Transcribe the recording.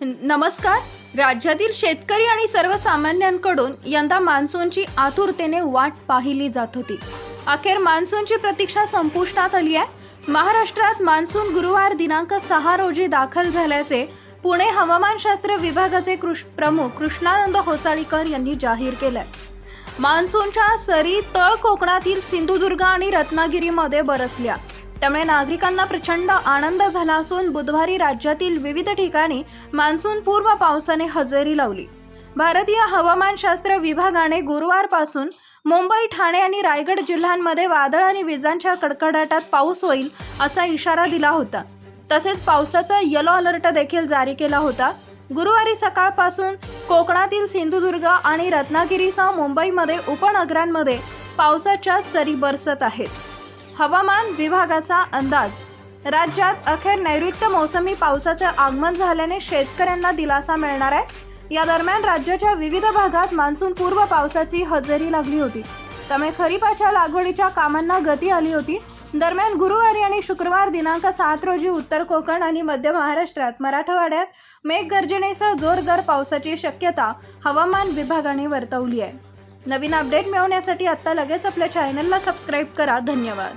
नमस्कार. राज्यातील शेतकरी आणि सर्वसामान्यांकडून यंदा मान्सूनची आतुरतेने वाट पाहिली जात होती. अखेर मान्सूनची प्रतीक्षा संपुष्टात आली आहे. महाराष्ट्रात मान्सून गुरुवार दिनांक सहा रोजी दाखल झाल्याचे पुणे हवामानशास्त्र विभागाचे कृष प्रमुख कृष्णानंद होसाळीकर यांनी जाहीर केलंय. मान्सूनच्या सरी तळ कोकणातील सिंधुदुर्ग आणि रत्नागिरीमध्ये बरसल्या. त्यामुळे नागरिकांना प्रचंड आनंद झाला असून बुधवारी राज्यातील विविध ठिकाणी मान्सून पूर्व पावसाने हजेरी लावली. भारतीय हवामानशास्त्र विभागाने गुरुवारपासून मुंबई ठाणे आणि रायगड जिल्ह्यांमध्ये वादळ आणि विजांच्या कडकडाटात पाऊस होईल असा इशारा दिला होता. तसेच पावसाचा येलो अलर्ट देखील जारी केला होता. गुरुवारी सकाळपासून कोकणातील सिंधुदुर्ग आणि रत्नागिरीसह मुंबईमध्ये उपनगरांमध्ये पावसाच्या सरी बरसत आहेत. हवामान विभागाचा अंदाज. राज्यात अखेर नैऋत्य मोसमी पावसाचे आगमन झाल्याने शेतकऱ्यांना दिलासा मिळणार आहे. या दरम्यान राज्याच्या विविध भागात मान्सून पूर्व पावसाची हजेरी लागली होती. त्यामुळे खरीपाच्या लागवडीच्या कामांना गती आली होती. दरम्यान गुरुवारी आणि शुक्रवार दिनांक सात रोजी उत्तर कोकण आणि मध्य महाराष्ट्रात मराठवाड्यात मेघगर्जनेसह जोरदार पावसाची शक्यता हवामान विभागाने वर्तवली आहे. नवीन अपडेट मिळवण्यासाठी आत्ता लगेच आपल्या चॅनलला सबस्क्राईब करा. धन्यवाद.